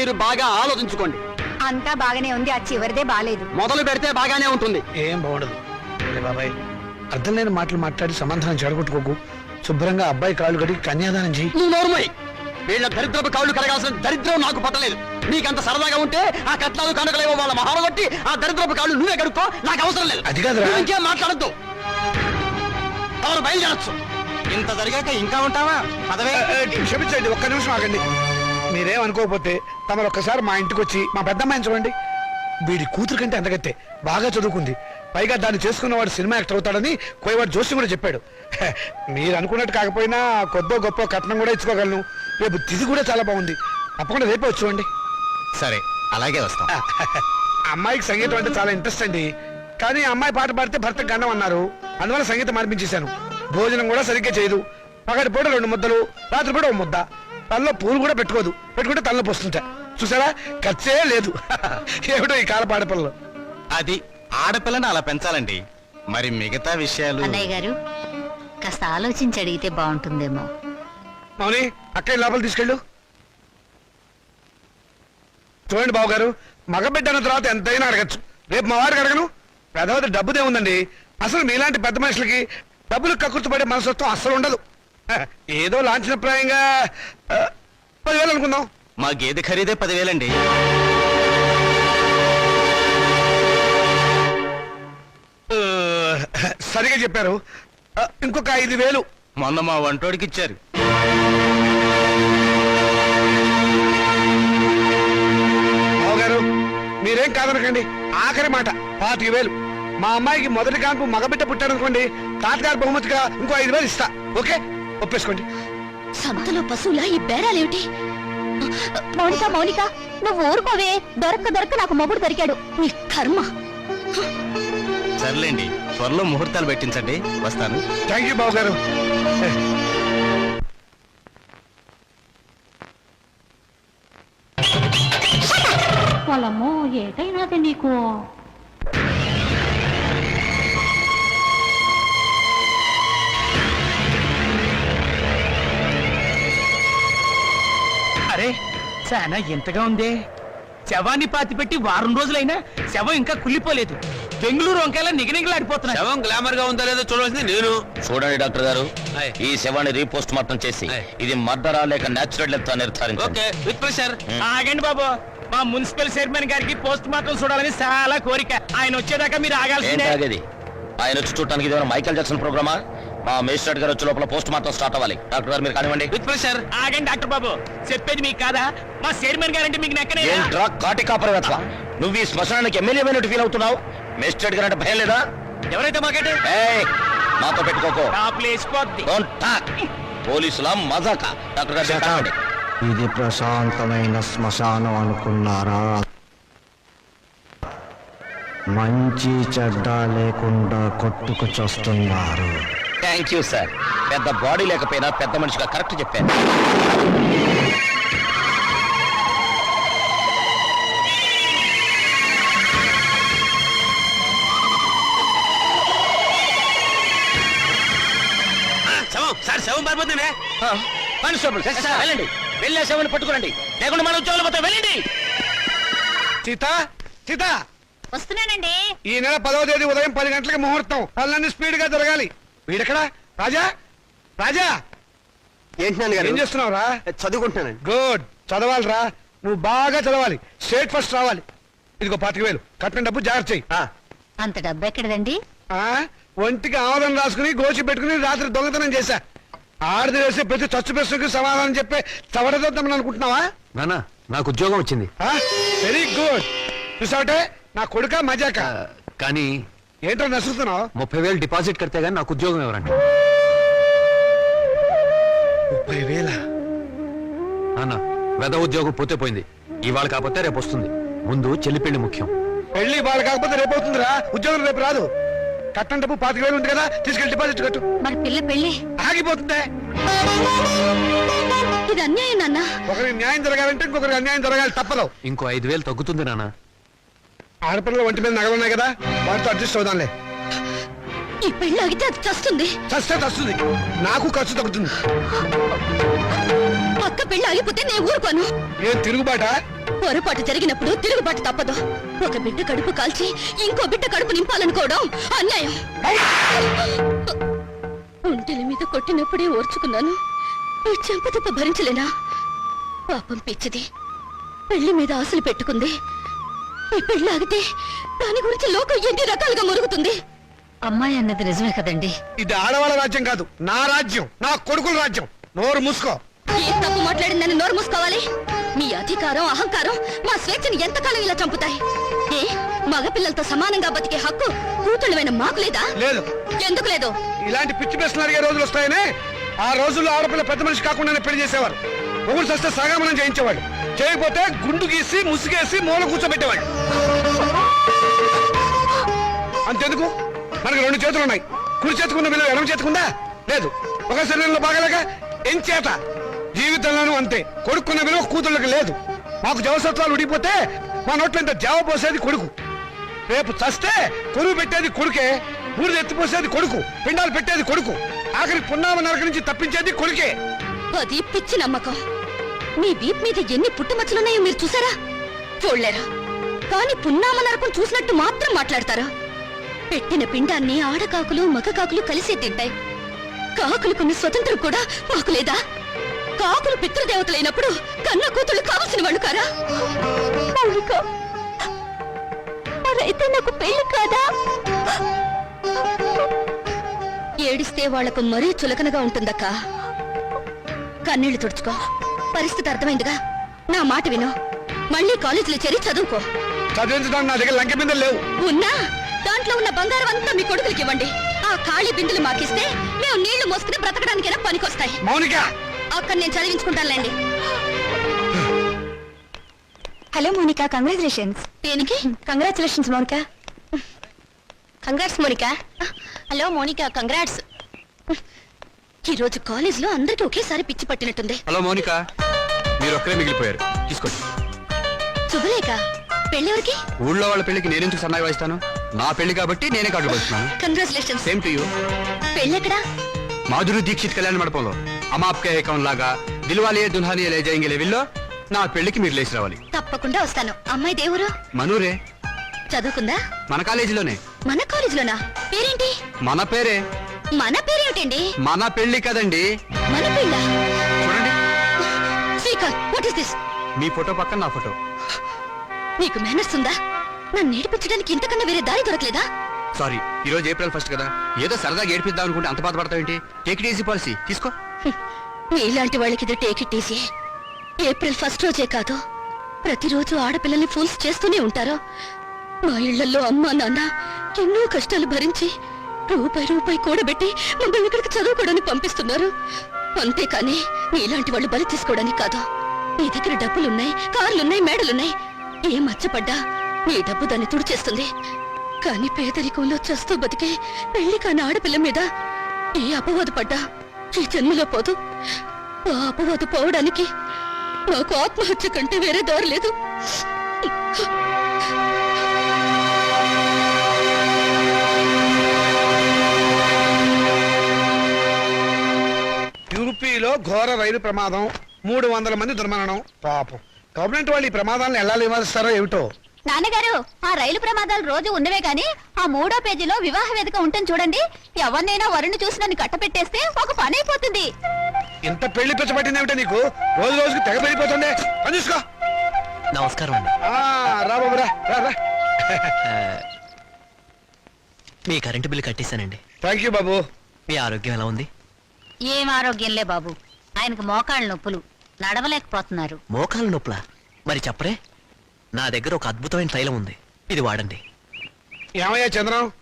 మీరు బాగా ఆలోచించుకోండి. అంతా బాగానే ఉంది ఆ చివరిదే బాలేదు. మొదలు పెడితే బాగానే ఉంటుంది. ఏం బాగుండదు. ఒరే బాబాయ్ అర్థం లేని మాటలు మాట్లాడి సమాధానం చెడగొట్టుకోకు. శుభ్రంగా అబ్బాయి కాళ్ళు కడిగి కన్యాదానం నువ్వు నోరుమోయ్ వీళ్ళ దరిద్రపు కాళ్ళు కడగాల్సిన దరిద్రం నాకు పట్టలేదు. నీకంత సరదాగా ఉంటే ఆ కట్నాలు కనుకలేవో వాళ్ళ మహారం కొట్టి ఆ దరిద్రపు కాళ్ళు నువ్వే కడుక్కో నాకు అవసరం లేదు. అది కాదురా. నువ్వు ఇంకేం మాట్లాడద్దు. ఎవరు బయలుదేరచ్చు. ఇంత జరిగాక ఇంకా ఉంటావా? పదవే. క్షమించండి ఒక్క నిమిషం ఆగండి. మీరేం అనుకోకపోతే తమరు ఒక్కసారి మా ఇంటికి వచ్చి మా పెద్దమ్మాయిని చూడండి. వీడి కూతురు కంటే అంతగత్తే బాగా చదువుకుంది. పైగా దాన్ని చేసుకున్నవాడు సినిమా యాక్టర్ అవుతాడని కోయవాడు జోషి కూడా చెప్పాడు. మీరు అనుకున్నట్టు కాకపోయినా కొద్దో గొప్ప కట్నం కూడా ఇచ్చుకోగలను. రేపు తిది కూడా చాలా బాగుంది. తప్పకుండా రేపే వచ్చి చూడండి. సరే అలాగే వస్తాం. అమ్మాయికి సంగీతం అంటే చాలా ఇంట్రెస్ట్ అండి. కానీ అమ్మాయి పాట పాడితే భర్త గండం అన్నారు. అందువల్ల సంగీతం మార్పించేశాను భోజనం కూడా సరిగ్గా చేయదు. పగటి పూట రెండు ముద్దలు రాత్రి పూట ఒక ముద్ద. తనలో పూలు కూడా పెట్టుకోదు. పెట్టుకుంటే తనలో పోస్తుంటా చూసారా? ఖర్చే లేదు. ఏమిటో ఈ కాల పాడపల్లలో అది ఆడపిల్లని అలా పెంచాలండి. మరి మిగతా విషయాలు? అన్నయ్య గారు కాస్త ఆలోచించి అడిగితే బాగుంటుందేమో. మౌని అక్కడ లోపల తీసుకెళ్ళు. చూడండి బాబు గారు మగబిడ్డ అన్న తర్వాత ఎంతైనా అడగచ్చు. రేపు మా వారికి అడగను. పెద్దవది డబ్బుదే ఉందండి అసలు మీలాంటి పెద్ద మనుషులకి డబ్బులు కక్కుర్తిపడే మనసత్వం అస్సలు ఉండదు. ఏదో లాంఛనప్రాయంగా పదివేలు అనుకుందాం. మా గేదె ఖరీదే పదివేలండి. సరిగా చెప్పారు. ఇంకొక ఐదు వేలు మొన్న మా వంటోడికి ఇచ్చారు. గారు మీరేం కాదనకండి. ఆఖరి మాట పాతిక వేలు మా అమ్మాయికి మొదటి కాన్పు మగబిడ్డ పుట్టారనుకోండి తాతగారు బహుమతిగా ఇంకో ఐదు వేలు ఇస్తా. ఓకే? ఒప్పేసుకోండి. సంతలో పశువులా ఈ బేరాలేమిటి? మౌనిక మౌనిక నువ్వు ఊరుకోవే. దొరక్క దొరక్క నాకు మొగుడు దొరికాడు. నీ కర్మ. సర్లేండి త్వరలో ముహూర్తాలు పెట్టించండి. వస్తాను. థ్యాంక్ యూ బాబు గారు పొలము ఏటైనాది నీకు? అరే చాలా ఎంతగా ఉందే. శవాన్ని పాతి పెట్టి వారం రోజులైనా శవం ఇంకా కుళ్ళిపోలేదు. బెంగళూరు వంకాయలా నిగనిగలాడిపోతున్నా శవం గ్లామర్గా ఉందా లేదో చూడవలసింది నేను. చూడండి డాక్టర్ గారు. ఈ శవాన్ని రీపోస్ట్ మార్టం చేసి. ఇది మర్డరా లేక natural death నిర్ధారించండి. Okay with pressure. ఆగండి బాబు. మా మున్సిపల్ చైర్మన్ గారికి పోస్ట్ మార్టం చూడాలని చాలా కోరిక. ఆయన వచ్చేదాకా మీరు ఆగాల్సిందే. ఆగేది? ఆయన వచ్చి చూడటానికి ఇది మైకేల్ జాక్సన్ ప్రోగ్రామా? మా మేజిస్ట్రేట్ గారు వచ్చే లోపల పోస్ట్ మార్టం స్టార్ట్ అవ్వాలి. డాక్టర్ గారు మీరు కానివ్వండి. With pressure. ఆగండి డాక్టర్ బాబు. చెప్పేది మీకు కాదా? మా చైర్మన్ గారంటే మీకు నెక్కనే ఏంట్రా కాటి కాపరవేత్వ నువ్వు ఈ శ్మశానానికి ఎమ్మెల్యే అయినట్టు ఫీల్ అవుతున్నావు? మేజిస్ట్రేట్ గారు అంటే భయం లేదా? ఎవరైతే మాకంటే? ఏయ్, నాతో పెట్టుకోకో. నా ప్లేస్ పోద్ది. డోంట్ టాక్ పోలీసుల మజాక. డాక్టర్ గారు కానివ్వండి. ఇది ప్రశాంతమైన శ్మశానం అనుకున్నారా? మంచి చెడ్డ లేకుండా కొట్టుకు చస్తున్నారు. థ్యాంక్ యూ సార్ పెద్ద బాడీ లేకపోయినా పెద్ద మనిషిగా కరెక్ట్ చెప్పాను శవం సార్ శవం పారిపోతుందే కానిస్టేబుల్ వెళ్ళండి. వెళ్ళేసామని పట్టుకురండి. లేకుండా మన ఉద్యోగాలు పోతే వెళ్ళండి. సీత సీత. వస్తున్నానండి. ఈ నెల పదవ తేదీ ఉదయం పది గంటలకు ముహూర్తం. పనులన్నీ స్పీడ్గా జరగాలి. వీడెక్కడా? రాజా? రాజా! ఏంటి ఏం చేస్తున్నావురా? చదువుకుంటున్నానండి. గుడ్. చదవాలిరా. నువ్వు బాగా చదవాలి. స్టేట్ ఫస్ట్ రావాలి. ఇదిగో పాతిక వేలు. కట్టిన డబ్బు జాగ్రత్త చెయ్యి. అంత డబ్బు ఎక్కడదండి? ఆ, ఒంటికి ఆమదం రాసుకుని గోచి పెట్టుకుని రాత్రి దొంగతనం చేశా. ఆడది వేసే ప్రతి చచ్చు ప్రశ్నకు సమాధానం చెప్పే చవడదొద్దామని అనుకుంటున్నావా? నాన్న నాకు ఉద్యోగం వచ్చింది. Very good. చూసావటే? నా కొడుక మజాక. కానీ ఏంటో నసుకుతున్నావు ముప్పై వేలు డిపాజిట్ కడితే గానీ నాకు ఉద్యోగం ఎవరండి ముప్పై వేల? నాన్న వెద ఉద్యోగం పోతే పోయింది ఇవాళ కాకపోతే రేపు వస్తుంది. ముందు చెల్లి పెళ్ళి ముఖ్యం. పెళ్ళి వాళ్ళు కాకపోతే రేపు అవుతుందిరా ఉద్యోగం రేపు రాదు. కట్టం డబ్బు పాతిక వేలు ఉంది కదా తీసుకెళ్ళి డిపాజిట్ కట్టు. మరి పిల్ల పెళ్ళి? ఆగిపోతుందే. ఇది అన్యాయం నాన్న. ఒకరికి న్యాయం జరగాలంటే ఇంకొకరికి అన్యాయం జరగాలి తప్పదు. ఇంకో ఐదు వేలు తగ్గుతుంది నాన్న. ఆడపిల్లల ఒంటి మీద నగలు ఉన్నాయి కదా వాటితో అడ్జస్ట్ అవుదాంలే. ఈ పెళ్ళి ఆగితే అది చస్తుంది. చస్తే వస్తుంది నాకు ఖర్చు తగ్గుతుంది. పక్క పెళ్ళి ఆగిపోతే నేను ఊరుకోను. ఏం తిరుగుబాట? పొరపాటు జరిగినప్పుడు తిరుగుబాటు తప్పదు. ఒక బిడ్డ కడుపు కాల్చి ఇంకో బిడ్డ కడుపు నింపాలనుకోవడం అన్యాయం. ఒంటెల మీద కొట్టినప్పుడే ఓర్చుకున్నాను. ఈ చెంపదెబ్బ భరించలేనా? పాపం పిచ్చిది. పెళ్ళి మీద ఆశలు పెట్టుకుంది. ఆగితే దాని గురించి లోకం ఎన్ని రకాలుగా మురుగుతుంది? అమ్మాయి అన్నది నిజమే కదండి. ఇది ఆడవాళ్ళ రాజ్యం కాదు నా రాజ్యం నా కొడుకుల రాజ్యం. నోరు మూసుకో. ఏ తప్పు మాట్లాడిందని నోరు మూసుకోవాలి? మీ అధికారం అహంకారం మా స్వేచ్ఛని ఎంతకాలం ఇలా చంపుతాయి? ఏ? మగపిల్లలతో సమానంగా బతికే హక్కు కూతుళ్ళమైన మాకు లేదా? లేదు. ఎందుకు లేదు? ఇలాంటి పిచ్చి ప్రశ్నలు అడిగే రోజులు వస్తాయనే. ఆ రోజుల్లో ఆడపిల్ల పెద్ద మనిషి కాకుండానే పెళ్ళి చేసేవారు. ఒకరు చస్తే సగామనం చేయించేవాడు. చేయకపోతే గుండు గీసి ముసుగేసి మూల కూర్చోబెట్టేవాడు. అంతెందుకు? మనకి రెండు చేతులు ఉన్నాయి కుడి చేతుకున్న విలువ ఎడమ చేతుకుందా లేదు. ఒక శరీరంలో బాగలేక ఎంచేత జీవితంలోనూ అంతే. కొడుకున్న విలువ కూతుళ్ళకి లేదు. మాకు జవసత్వాలు ఉడిపోతే మా నోట్లో ఇంత జావ పోసేది కొడుకు. రేపు చస్తే కొరువు పెట్టేది కొడుకే ఊరు ఎత్తిపోసేది కొడుకు పిండాలు పెట్టేది కొడుకు. ఆఖరి పున్నామ నరక నుంచి తప్పించేది కొడుకే. అది పిచ్చి నమ్మకం. మీ వీప్ మీద ఎన్ని పుట్టుమచ్చలున్నాయో మీరు చూసారా? చూడలేరా? కానీ పున్నామ నరకం చూసినట్టు మాత్రం మాట్లాడతారా? పెట్టిన పిండాన్ని ఆడకాకులు మగ కాకులు కలిసే తింటాయి. కాకులకున్న స్వతంత్రం కూడా మాకు లేదా? కాకులు పితృదేవతలైనప్పుడు కన్న కూతుళ్ళు కావలసిన వాళ్ళు కారా? మౌలిక మరైతే నాకు పెళ్ళి కాదా? ఏడిస్తే వాళ్ళకు మరీ చులకనగా ఉంటుందక్కా. కన్నీళ్ళు తుడుచుకో. పరిస్థితి అర్థమైందిగా? నా మాట విను. మళ్ళీ కాలేజీలో చేరి చదువుకో. చదివించడానికి నా దగ్గర లంకె మీద లేవు. ఉన్నా? దాంట్లో ఉన్న బంగారం అంతా మీ కొడుకులకి ఇవ్వండి. ఆ ఖాళీ బిందులు మాకిస్తే మేము నీళ్ళు మోసుకుని బ్రతకడానికైనా పనికొస్తాయి. మౌనిక! అక్కడ నేను చదివించుకుంటానులేండి. Hello Monika congratulations. దేనికి? Congratulations Monika. Congrats Monika. Hello Monika congrats. ఈ రోజు కాలేజ్లో అందరికీ ఒకేసారి పిచ్చి పట్టినట్టుంది. హలో మౌనిక. మీరు ఒక్కరే మిగిలిపోయారు. తీసుకోండి. శుభలేఖ పెళ్ళెవరికి? ఊళ్ళో వాళ్ళ పెళ్ళికి నేనెందుకు సన్నాయి వాయిస్తాను? నా పెళ్ళి కాబట్టి నేనే కార్డులు పడుతున్నాను కంగ్రాచులేషన్స్ సేమ్ టు యూ పెళ్ళెక్కడా? మాధురి దీక్షిత్ కళ్యాణ మండపంలో. అమాప్కే ఏకం లాగా దిల్వాలియే దుల్హానియే లే జాయింగే లెవెల్లో నా పెళ్ళికి మీరు లేచి రావాలి. తప్పకుండా వస్తాను. అమ్మాయి దేవురు? మనూరే. చదువుకుందా? మన కాలేజీలోనే. మన కాలేజీలోనా? పేరేంటి? మన పేరే. మన పేరేమిటండి? మన పెళ్ళి కదండి. మన పెళ్ళ? చూడండి. శ్రీకాంత్ వాట్ ఇస్ దిస్ మీ ఫోటో పక్కన నా ఫోటో. నీకు మేనర్స్ ఉందా? నన్ను నేర్పించడానికి ఇంతకన్నా వేరే దారి దొరకలేదా? సారీ ఈ రోజు ఏప్రిల్ ఫస్ట్ కదా. ఏదో సరదాగా ఏడిపిద్దాం అనుకుంటే అంత బాధపడతావేంటి టేక్ ఇట్ ఈజీ పాలసీ తీసుకో. మీలాంటి వాళ్ళకి ఇది take it easy April first రోజే కాదు. ప్రతిరోజు ఆడపిల్లల్ని ఫూల్స్ చేస్తూనే ఉంటారు. మా ఇళ్ళలో అమ్మా నాన్న ఎన్నో కష్టాలు భరించి రూపాయి రూపాయి కూడబెట్టి మమ్మల్ని ఇక్కడికి చదువుకోవడానికి పంపిస్తున్నారు. అంతేకాని మీలాంటి వాళ్ళు బలి తీసుకోవడానికి కాదు. మీ దగ్గర డబ్బులున్నాయి కార్లున్నాయి మేడలున్నాయి. ఏ మచ్చపడ్డా మీ డబ్బు దాన్ని తుడిచేస్తుంది. కానీ పేదరికంలో చస్తూ బతికే పెళ్ళి కాని ఆడపిల్ల మీద ఏ అపవాదు పడ్డా? ఈ జన్మలో పోదు. ఆ అపవాదు పోవడానికి నాకు ఆత్మహత్య కంటే వేరే దారి లేదు. యూపీలో ఘోర రైలు ప్రమాదం మూడు వందల మంది దుర్మరణం. పాపం. గవర్నమెంట్ వాళ్ళు ఈ ప్రమాదాలను ఎలా నివారిస్తారో ఏమిటో? నాన్నగారు ఆ రైలు ప్రమాదాలు రోజు ఉన్నవే గాని ఆ మూడో పేజీలో వివాహ వేదిక ఉంటుంది చూడండి. ఎవరినైనా వరుణ్ చూసి నన్ను కట్టపెట్టేస్తే ఒక పని అయిపోతుంది. ఇంత పెళ్ళి పిచ్చ పట్టింది ఏమిటో నీకు? రోజు రోజుకి తెగ పెరిగిపోతుంది. పని చూసుకో. నమస్కారం అండి. ఆ, రా బాబు రా రా రా. మీ కరెంటు బిల్లు కట్టేశానండి. థ్యాంక్ యూ బాబు. మీ ఆరోగ్యం ఎలా ఉంది? ఏం ఆరోగ్యంలే బాబు. ఆయనకు మోకాళ్ళ నొప్పులు. నడవలేకపోతున్నారు. మోకాలు నొప్పులా? మరి చెప్పరే. నా దగ్గర ఒక అద్భుతమైన తైలం ఉంది. ఇది వాడండి. ఏమయ్యా చంద్రం?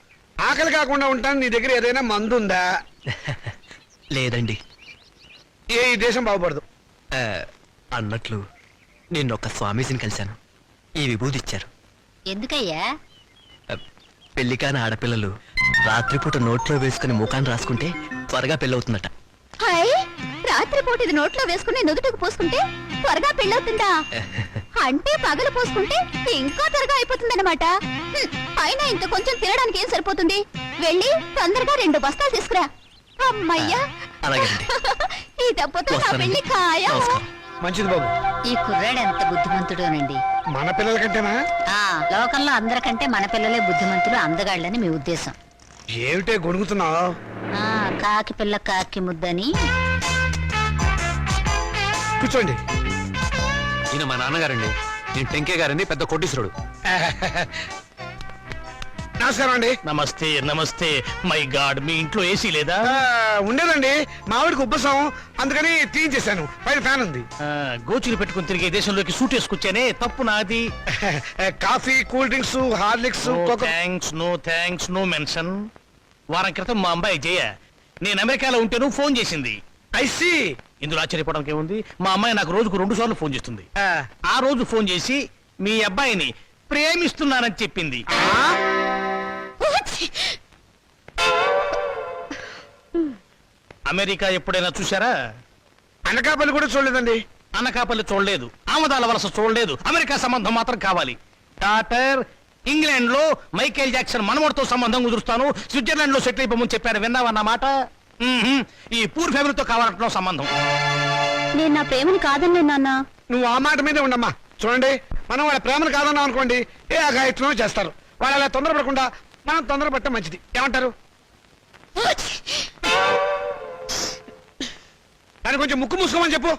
ఆకలి కాకుండా ఉంటాను. నీ దగ్గర ఏదైనా మందు ఉందా లేదండి. ఏ ఈ దేశం బాగుపడదు. ఆ, అన్నట్లు నిన్న ఒక స్వామీజీని కలిశాను. ఈ విభూది ఇచ్చారు. ఎందుకయ్యా? పెళ్ళి కాని ఆడపిల్లలు రాత్రిపూట నోట్లో వేసుకుని ముఖాన్ని రాసుకుంటే త్వరగా పెళ్ళవుతుందట. హాయ్ రాత్రిపూట ఇది నోట్లో వేసుకుని నుదుటికి పోసుకుంటే త్వరగా పెళ్ళవుతుందా? అంటే పగలు పోసుకుంటే ఇంకా త్వరగా అయిపోతుందన్నమాట. అయినా ఇంత కొంచెం తినడానికి ఏం సరిపోతుంది? వెళ్ళి తొందరగా రెండు బస్తాలు తీసుకురా. అమ్మయ్యా. ఈ దెబ్బతో నా వస్తానండి. పెళ్ళి ఖాయం. నమస్కారం. మంచిది బాబు. ఈ కుర్రాడు ఎంత బుద్ధిమంతుడోనండి. మన పిల్లల కంటేనా? ఆ లోకంలో అందరికంటే మన పిల్లలే బుద్ధిమంతులు అందగాళ్ళని మీ ఉద్దేశం. ఏమిటే గొడుగుతున్నావు కాకి పిల్ల కాకి ముద్దని. కూర్చోండి. ఈయన మా నాన్నగారండి. నేను టెంకే గారని పెద్ద కోటీశ్వరుడు. నమస్కారం అండి. నమస్తే నమస్తే. మై గాడ్ మీ ఇంట్లో ఏసీ లేదా? ఉండేదండి. మావిడికి ఉబ్బసం. అందుకని తీయించేశాను పైన ఫ్యాన్ ఉంది. ఆ, గోచులు పెట్టుకుని తిరిగే దేశంలోకి సూట్ వేసుకొచ్చానే. తప్పు నాది. Coffee cool drinks Horlicks no thanks no thanks no mention వారం క్రితం మా అమ్మాయి జయ నేను అమెరికాలో ఉంటేను ఫోన్ చేసింది. ఐసి ఇందులో ఆశ్చర్యపోవడానికి ఏముంది? మా అమ్మాయి నాకు రోజుకు రెండు సార్లు ఫోన్ చేస్తుంది. ఆ. రోజు ఫోన్ చేసి మీ అబ్బాయిని ప్రేమిస్తున్నానని చెప్పింది. అమెరికా ఎప్పుడైనా చూసారా అనకాపల్లి కూడా చూడలేదండి. అనకాపల్లి చూడలేదు. ఆమదాల వలస చూడలేదు. అమెరికా సంబంధం మాత్రం కావాలి. డాటర్ ఇంగ్లాండ్లో మైకేల్ జాక్సన్ మనవడితో సంబంధం కుదురుస్తాను. స్విట్జర్లాండ్లో సెటిల్ అయిపోమని చెప్పారు విన్నావా నా మాట? మ్మ్హ్మ్. ఈ పూర్ ఫ్యామిలీతో కావాలంటున్నావు సంబంధం. నేను నా ప్రేమని కాదన్నే నాన్న. నువ్వు ఆ మాట మీదే ఉండమ్మా. చూడండి మనం వాళ్ళ ప్రేమను కాదన్నాం అనుకోండి ఏ అఘాయిత్వం చేస్తారు. వాళ్ళు అలా తొందరపడకుండా మనం తొందరపడటం మంచిది. ఏమంటారు? దాని కొంచెం ముక్కు మూసుకోమని చెప్పు.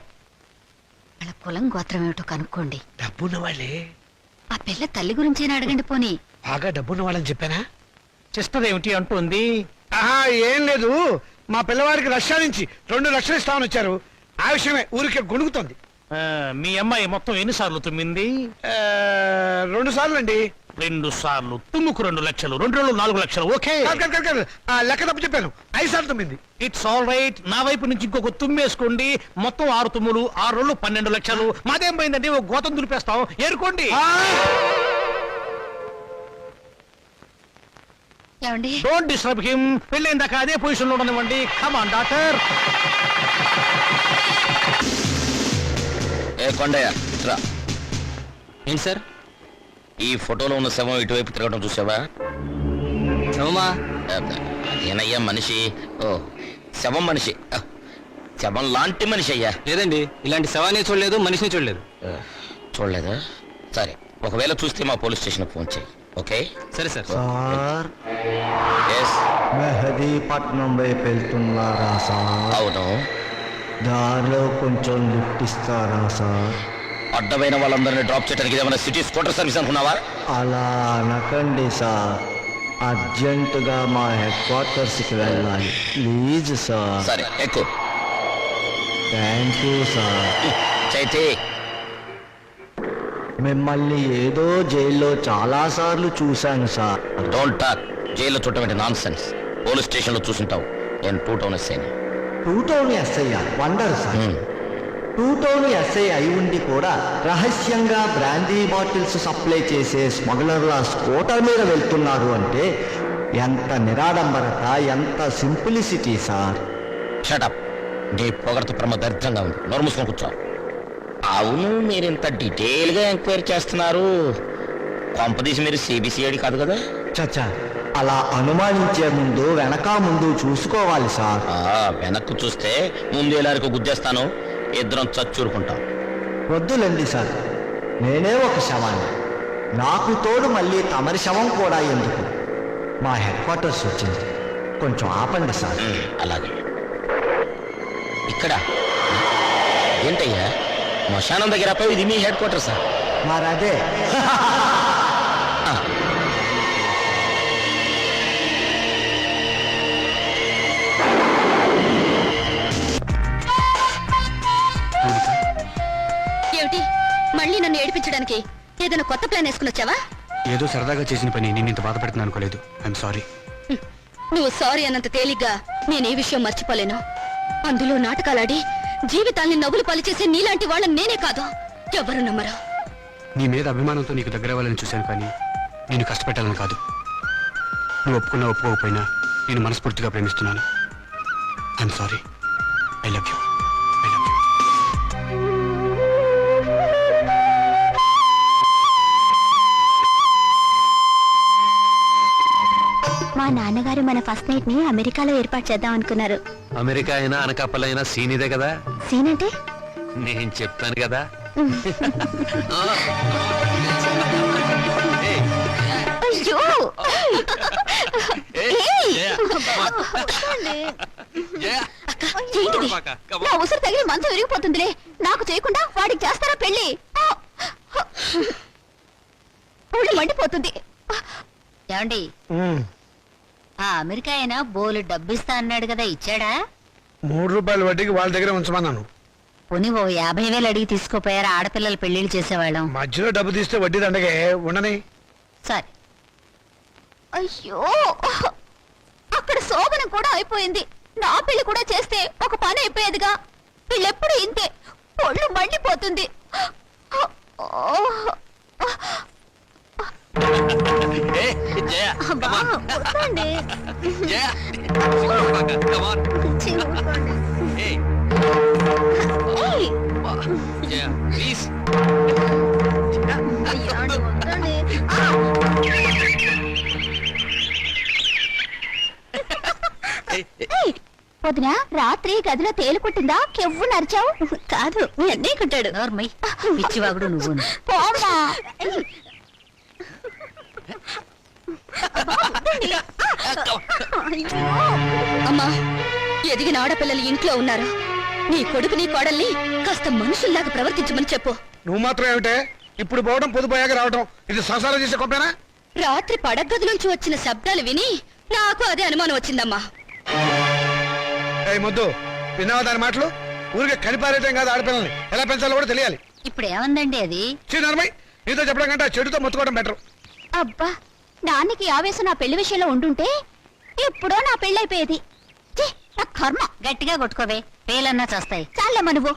వాళ్ళ కులం గోత్రం ఏమిటో కనుక్కోండి. డబ్బున్న వాళ్ళే. ఆ పిల్ల తల్లి గురించేనా అడగండి పోనీ? బాగా డబ్బున్న వాళ్ళని చెప్పానా? ఏమిటి అంటుంది ఆహా ఏం లేదు. మా పిల్లవాడికి రష్యా నుంచి రెండు లక్షలు ఇస్తామని వచ్చారు. ఆ విషయమే ఊరికే గొణుగుతోంది. ఆ, మీ అమ్మాయి మొత్తం ఎన్నిసార్లు తుమ్మింది? ఆ, రెండు సార్లు అండి రెండు సార్లు తుమ్ముకు రెండు లక్షలు రెండు రెండు నాలుగు లక్షలు ఓకే? కాదు, కాదు, కాదు, కాదు. ఆ, లెక్క తప్పు చెప్పాను. ఐదు సార్లు తొమ్మిది. ఇట్స్ ఆల్ రైట్ నా వైపు నుంచి ఇంకొక తుమ్మేసుకోండి. మొత్తం ఆరు తుమ్ములు ఆరు రెండు పన్నెండు లక్షలు. మాదేం పోయిందండి? ఒక గోతం దులిపేస్తాం. ఏరుకోండి. ఆ, ఏమండి? డోంట్ డిస్టర్బ్ హిమ్ పెళ్ళైన దాకా అదే పొజిషన్లో ఉండనివ్వండి. కమాన్ డాక్టర్ ఏ కొండయ్య రా. ఏంటి సార్? ఈ ఫోటోలో ఉన్న శవం ఇటువైపు తిరగడం చూసావా? శవమా? ఏనయ్యా మనిషి. ఓ శవం మనిషి. శవం లాంటి మనిషి అయ్యా. లేదండి ఇలాంటి శవాన్ని చూడలేదు మనిషిని చూడలేదు. చూడలేదా? సరే ఒకవేళ చూస్తే మా పోలీస్ స్టేషన్ ఫోన్ చేయి ఓకే? సరే సార్. సార్. ఎస్ మెహదీపట్నం వైపు వెళ్తున్నారా సార్? అవును. దారిలో కొంచెం లిఫ్ట్ ఇస్తారా సార్? అడ్డమైన వాళ్ళందరినీ డ్రాప్ చేయడానికి ఏమైనా సిటీ స్కూటర్ సర్వీస్ అనుకున్నావా? అలా అనకండి సార్. అర్జెంటుగా మా హెడ్ క్వార్టర్స్కి వెళ్ళాలి. Please sir. సరే ఎక్కువ థ్యాంక్ యూ సార్. చైతే. మిమ్మల్ని ఏదో జైల్లో చాలాసార్లు చూశాను సార్. డోంట్ టాక్ జైల్లో చుట్టమంటే నాన్ సెన్స్ పోలీస్ స్టేషన్లో చూసుంటావు. నేను టూ టౌన్ ఎస్ఐని. Two town SI wonder sir. Two town SI అయి ఉండి కూడా రహస్యంగా బ్రాందీ బాటిల్స్ సప్లై చేసే స్మగ్లర్ల స్కూటర్ మీద వెళ్తున్నారు అంటే ఎంత నిరాడంబరత ఎంత సింప్లిసిటీ సార్. షటప్ నీ పొగడత ప్రమ దరిద్రంగా ఉంది. నోరు మూసుకొని కూర్చో. అవును మీరు ఇంత డీటెయిల్గా ఎంక్వైరీ చేస్తున్నారు. కొంపదీసి మీరు సిబిసిఐడి కాదు కదా? చచ్చా అలా అనుమానించే ముందు వెనక ముందు చూసుకోవాలి సార్. ఆ, వెనక్కు చూస్తే ముందు ఎలారికి గుద్దేస్తాను? ఇద్దరం చచ్చూరుకుంటాం. వద్దులండి సార్? నేనే ఒక శవాన్ని. నాకు తోడు మళ్ళీ తమరి శవం కూడా ఎందుకు? మా హెడ్ క్వార్టర్స్ వచ్చింది. కొంచెం ఆపండి సార్. అలాగే. ఇక్కడ. ఏంటయ్యా? శ్మశానం దగ్గర పోయి ఇది మీ హెడ్ క్వార్టర్సా మరదే. ఏడిపించడానికి ఏదైనా కొత్త ప్లాన్ వేసుకుని వచ్చావా? ఏదో సరదాగా చేసిన పని. నేను ఇంత బాధపడుతున్నాను అనుకోలేదు. I'm sorry. నువ్వు సారీ అన్నంత తేలిగ్గా నేను ఏ విషయం మర్చిపోలేను. అందులో నాటకాలాడి జీవితాల్ని నవ్వులు పలిచేసే నీలాంటి వాళ్ళని నేనే కాదు. ఎవరు నమ్మరు? నీ మీద అభిమానంతో నీకు దగ్గర అవ్వాలని చూశాను కానీ నేను కష్టపెట్టాలని కాదు. నువ్వు ఒప్పుకున్నా ఒప్పుకోకపోయినా నేను మనస్ఫూర్తిగా ప్రేమిస్తున్నాను. I'm sorry I love you మా నాన్నగారు మన ఫస్ట్ నైట్ని అమెరికాలో ఏర్పాటు చేద్దాం అనుకున్నారు. అమెరికా అయినా అనకాపల్లి అయినా సీన్ ఇదే కదా? సీన్ అంటే? నేను చెప్పాను కదా? అయ్యో! ఏంటిది? నా ఉసురు తగిలి మంచం విరిగిపోతుందిలే. నాకు చేయకుండా వాడికి చేస్తారా పెళ్ళి ఒళ్ళు మండిపోతుంది. ఏమండి? ఆ అమెరికా అయినా బోలు డబ్బిస్తా అన్నాడు కదా ఇచ్చాడా? మూడు రూపాయల వడ్డీకి వాళ్ళ దగ్గర ఉంచమన్నాను. పోనీ ఓ యాభై వేలు అడిగి తీసుకోపోయారా? ఆడపిల్లలు పెళ్ళిళ్ళు చేసేవాళ్ళం. మధ్యలో డబ్బు తీస్తే వడ్డీ దండగే ఉండని. సరే. అయ్యో! అక్కడ శోభనం కూడా అయిపోయింది. నా పెళ్ళి కూడా చేస్తే ఒక పని అయిపోయేదిగా. వీళ్ళెప్పుడు ఇంతే. ఒళ్ళు మండిపోతుంది. ఏయ్, వదినా రాత్రి గదిలో తేలు కుట్టిందా? కెవ్వు నరిచావు? కాదు మీ అన్నయ్య కుట్టాడు. నోర్మయ్ పిచ్చివాగుడు నువ్వు పోమ్మా. అమ్మా ఎదిగిన ఆడపిల్లలు ఇంట్లో ఉన్నారు? నీ కొడుకు నీ కోడల్ని కాస్త మనుషుల్లాగా ప్రవర్తించమని చెప్పు. నువ్వు మాత్రం ఏమిటే? ఇప్పుడు పోవడం పొదుపోయాక రావడం ఇది సంసారం చేసే కొంపేనా రాత్రి పడగది నుంచి వచ్చిన శబ్దాలు విని నాకు అదే అనుమానం వచ్చిందమ్మా. మొద్దు విన్నావా దాని మాటలు? ఊరికే కనిపారేయటం కాదు ఆడపిల్లల్ని. ఎలా పెంచాలో కూడా తెలియాలి. ఇప్పుడు ఏమందండి అది? చిన్నమ్మాయి నీతో చెప్పడం కంటే చెడుతో మొత్తుకోవడం బెటర్. అబ్బా నాన్నకి ఆవేశం నా పెళ్ళి విషయంలో ఉండుంటే ఎప్పుడో నా పెళ్ళైపోయేది. నా కర్మ. గట్టిగా కొట్టుకోవే. పేలన్నా చేస్తాయి. చాలమ్మా నువ్వు